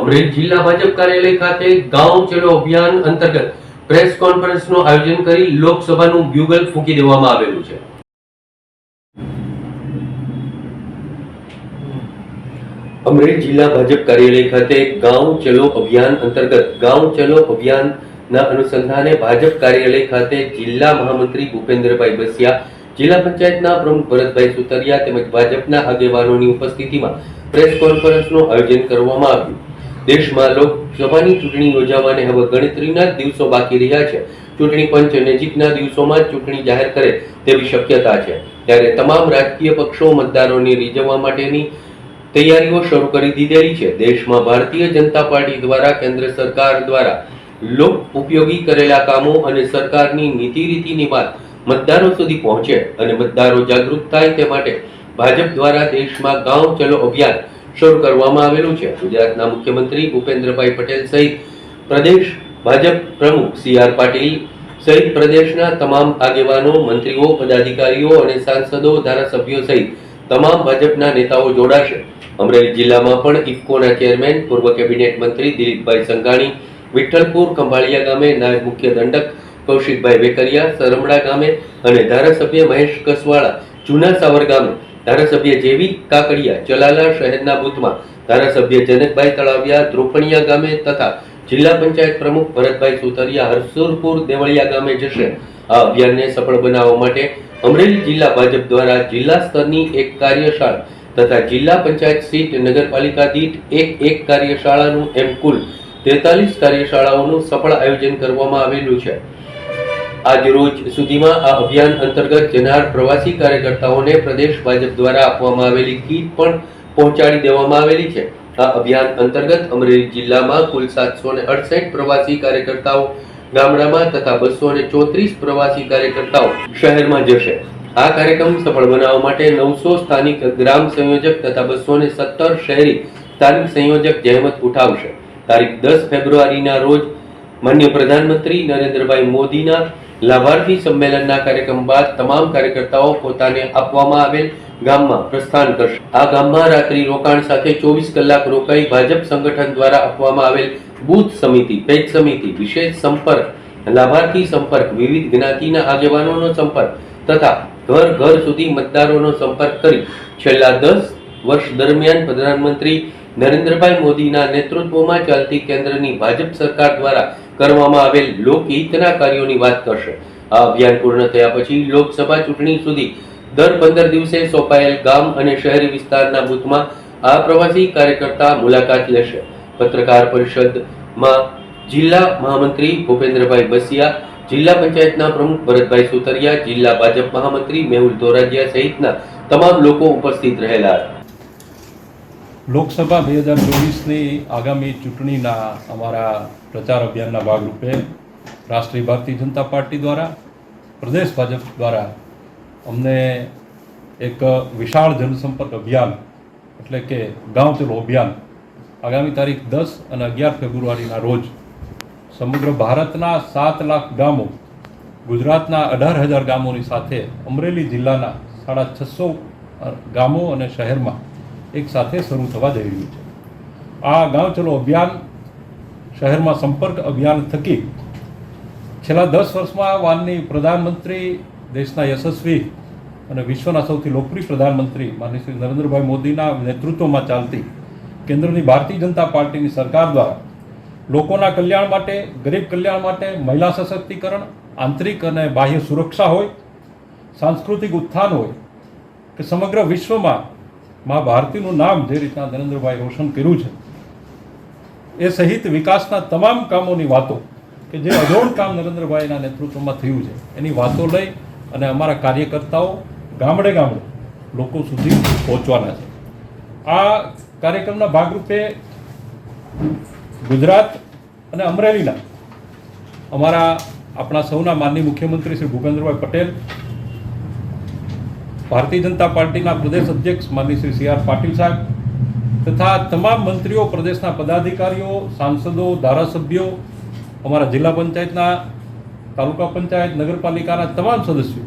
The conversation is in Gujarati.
અમરેલી જિલ્લા ભાજપ કાર્યાલય ખાતે ગાંવ ચલો અભિયાન અંતર્ગત પ્રેસ કોન્ફરન્સનું આયોજન કરી લોકસભાનું બ્યુગલ ફૂંકી દેવામાં આવેલું છે. અમરેલી જિલ્લા ભાજપ કાર્યાલય ખાતે ગાંવ ચલો અભિયાન અંતર્ગત ગાંવ ચલો અભિયાનના અનુસંધાને ભાજપ કાર્યાલય ખાતે જિલ્લા મહામંત્રી ભૂપેન્દ્રભાઈ બસિયા, જિલ્લા પંચાયતના પ્રમુખ ભરતભાઈ સુતરિયા તેમજ ભાજપના આગેવાનોની ઉપસ્થિતિમાં પ્રેસ કોન્ફરન્સનું આયોજન કરવામાં આવ્યું. દેશમાં લોકસભાની ચૂંટણી યોજાવાને હવે ગણતરીના જ દિવસો બાકી રહ્યા છે. ચૂંટણી પંચ નજીકના દિવસોમાં ચૂંટણી જાહેર કરે તેવી શક્યતા છે. ત્યારે તમામ રાજકીય પક્ષો મતદારોને રીઝવવા માટેની તૈયારીઓ શરૂ કરી દીધેલી છે. દેશમાં ભારતીય જનતા પાર્ટી દ્વારા કેન્દ્ર સરકાર દ્વારા લોક ઉપયોગી કરેલા કામો અને સરકારની નીતિ રીતિની વાત મતદારો સુધી પહોંચે અને મતદારો જાગૃત થાય તે માટે ભાજપ દ્વારા દેશમાં ગાંવ ચલો અભિયાન શરૂ કરવામાં આવેલું છે. ગુજરાતના મુખ્યમંત્રી ભૂપેન્દ્રભાઈ પટેલ સહિત પ્રદેશ ભાજપ પ્રમુખ સી આર પાટીલ સહિત પ્રદેશના તમામ આગેવાનો, મંત્રીઓ, પદાધિકારીઓ અને સાંસદો, ધારાસભ્યો સહિત તમામ ભાજપના નેતાઓ જોડાશે. અમરેલી જિલ્લામાં પણ ઇફકોના ચેરમેન, પૂર્વ કેબિનેટ મંત્રી દિલીપભાઈ સંઘાણી, વિઠ્ઠલપુર ખંભાળિયા ગામે નાયબ મુખ્ય દંડક કૌશિકભાઈ વેકરિયા, સરમડા ગામે અને ધારાસભ્ય મહેશ કસવાળા, જૂના સાવર ગામે ધારાસભ્ય જેવી કાકડિયા ચલાલા શહેરના બુથમાં ધારાસભ્ય જનકભાઈ તળાવિયા દ્રોપણિયા ગામે તથા જિલ્લા પંચાયત પ્રમુખ ભરતભાઈ સુતરિયા હરસુરપુર દેવળિયા ગામે જશે. આ અભિયાનને સફળ બનાવવા માટે અમરેલી જિલ્લા ભાજપ દ્વારા જિલ્લા સ્તરની એક કાર્યશાળા તથા જિલ્લા પંચાયત સીટ નગરપાલિકા દીઠ એક એક કાર્યશાળાનું એમ કુલ તેતાલીસ કાર્યશાળાઓનું સફળ આયોજન કરવામાં આવેલું છે. આજ રોજ સુધીમાં આ અભિયાન અંતર્ગત જનાર પ્રવાસી કાર્યકર્તાઓને પ્રદેશ ભાજપ દ્વારા આપવામાં આવેલી કીટ પણ પહોંચાડી દેવામાં આવેલી છે. આ અભિયાન અંતર્ગત અમરેલી જિલ્લામાં કુલ સાતસો ને અડસઠ પ્રવાસી કાર્યકર્તાઓ ગામડામાં તથા બસો ને ચોત્રીસ પ્રવાસી કાર્યકર્તાઓ શહેરમાં જશે. આ કાર્યક્રમ સફળ બનાવવા માટે નવસો સ્થાનિક ગ્રામ સંયોજક તથા બસો ને સત્તર શહેરી સ્થાનિક સંયોજક જહેમત ઉઠાવશે. તારીખ દસ ફેબ્રુઆરીના રોજ માન્ય પ્રધાનમંત્રી નરેન્દ્રભાઈ મોદીના લાભાર્થી સંમેલનના કાર્યક્રમ બાદ તમામ કાર્યકર્તાઓ પોતાને આપવામાં આવેલ ગામમાં પ્રસ્થાન કરશે. આ ગામમાં રાત્રિ રોકાણ સાથે ચોવીસ કલાક રોકાઈ ભાજપ સંગઠન દ્વારા આપવામાં આવેલ બૂથ સમિતિ પેજ સમિતિ, વિશેષ સંપર્ક, લાભાર્થી સંપર્ક, વિવિધ જ્ઞાતિના આગેવાનોનો સંપર્ક તથા ઘર ઘર સુધી મતદારોનો સંપર્ક કરી છેલ્લા દસ વર્ષ દરમિયાન પ્રધાનમંત્રી નરેન્દ્રભાઈ મોદીના નેતૃત્વમાં ચાલતી કેન્દ્રની ભાજપ સરકાર દ્વારા કરવામાં આવેલ લોકહિતના કાર્યોની વાત કરશે. આ અભિયાન પૂર્ણ થયા પછી લોકસભા ચૂંટણી સુધી દર પંદર દિવસે સોંપાયેલ ગામ અને શહેરી વિસ્તારના બૂથમાં આ પ્રવાસી કાર્યકર્તા મુલાકાત લેશે. પત્રકાર પરિષદમાં જિલ્લા મહામંત્રી ભૂપેન્દ્રભાઈ બસિયા, જિલ્લા પંચાયતના પ્રમુખ ભરતભાઈ સુતરિયા જિલ્લા ભાજપ મહામંત્રી મેહુલ ધોરાજીયા સહિતના તમામ લોકો ઉપસ્થિત રહેલા હતા. લોકસભા બે હજાર ચોવીસની આગામી ચૂંટણીના અમારા પ્રચાર અભિયાનના ભાગરૂપે રાષ્ટ્રીય ભારતીય જનતા પાર્ટી દ્વારા, પ્રદેશ ભાજપ દ્વારા અમને એક વિશાળ જનસંપર્ક અભિયાન એટલે કે ગાંવ ચલો અભિયાન આગામી તારીખ દસ અને અગિયાર ફેબ્રુઆરીના રોજ સમગ્ર ભારતના સાત લાખ ગામો, ગુજરાતના અઢાર હજાર ગામોની સાથે અમરેલી જિલ્લાના સાડા છસો ગામો અને શહેરમાં એક સાથે શરૂ થવા જઈ રહ્યું છે. આ ગાંવ ચલો અભિયાન શહેરમાં સંપર્ક અભિયાન થકી છેલ્લા દસ વર્ષમાં વાનની પ્રધાનમંત્રી, દેશના યશસ્વી અને વિશ્વના સૌથી લોકપ્રિય પ્રધાનમંત્રી માનની શ્રી નરેન્દ્રભાઈ મોદીના નેતૃત્વમાં ચાલતી કેન્દ્રની ભારતીય જનતા પાર્ટીની સરકાર દ્વારા લોકોના કલ્યાણ માટે, ગરીબ કલ્યાણ માટે મહિલા સશક્તિકરણ, આંતરિક અને બાહ્ય સુરક્ષા હોય, સાંસ્કૃતિક ઉત્થાન હોય, કે સમગ્ર વિશ્વમાં મા ભારતીનું નામ જે રીતના નરેન્દ્રભાઈ રોશન કર્યું છે, એ સહિત વિકાસના તમામ કામોની વાતો કે જે અજોડ કામ નરેન્દ્રભાઈના નેતૃત્વમાં થયું છે, એની વાતો લઈ અને અમારા કાર્યકર્તાઓ ગામડે ગામડે લોકો સુધી પહોંચવાના છે. આ કાર્યક્રમના ભાગરૂપે ગુજરાત અને અમરેલીના અમારા આપણા સૌના માનનીય મુખ્યમંત્રી શ્રી ભૂપેન્દ્રભાઈ પટેલ ભારતીય જનતા પાર્ટીના પ્રદેશ અધ્યક્ષ માનની શ્રી સી આર પાટીલ સાહેબ તથા તમામ મંત્રીઓ, પ્રદેશના પદાધિકારીઓ, સાંસદો, ધારાસભ્યો, અમારા જિલ્લા પંચાયતના તાલુકા પંચાયત, નગરપાલિકાના તમામ સદસ્યો